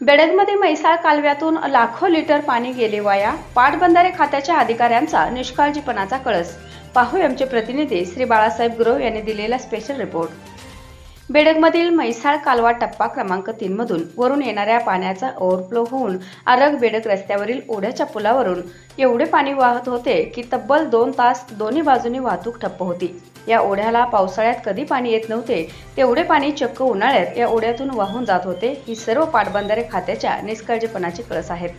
बेडगमध्ये म्हैसाळ कालव्यातून लाखो लिटर पाणी गेले वाया. पाटबंधारे खात्याच्या अधिकाऱ्यांचा निष्काळजीपणाचा कळस. पाहू आमचे प्रतिनिधी श्री बाळासाहेब गुरव यांनी दिलेला स्पेशल रिपोर्ट बेडगमधील म्हैसाळ कालवा टप्पा क्रमांक तीन मधून वरून येणाऱ्या पाण्याचा ओव्हरफ्लो होऊन आरग बेडग रस्त्यावरील ओढ्याच्या पुलावरून एवढे पाणी वाहत होते की तब्बल दोन तास दोन्ही बाजूनी वाहतूक ठप्प होती. या ओढ्याला पावसाळ्यात कधी पाणी येत नव्हते तेवढे पाणी चक्क उन्हाळ्यात या ओढ्यातून वाहून जात होते ही सर्व पाटबंधारे खात्याच्या निष्काळजीपणाची कळस आहेत.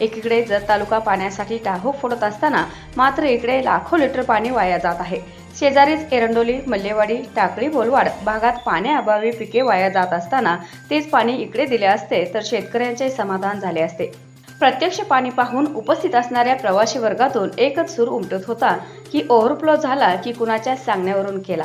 एकीकडे जत तालुका पाण्यासाठी टाहो फोडत असताना मात्र इकडे लाखो लिटर पाणी वाया जात आहे. शेजारीच एरंडोली मल्लेवाडी टाकळी बोलवाड भागात पाण्याअभावी पिके वाया जात असताना तेच पाणी इकडे दिले असते तर शेतकऱ्यांचे समाधान झाले असते. प्रत्यक्ष पाणी पाहून उपस्थित असणाऱ्या प्रवासी वर्गातून एकच सूर उमटत होता की ओव्हरफ्लो झाला की कुणाच्या सांगण्यावरून केला.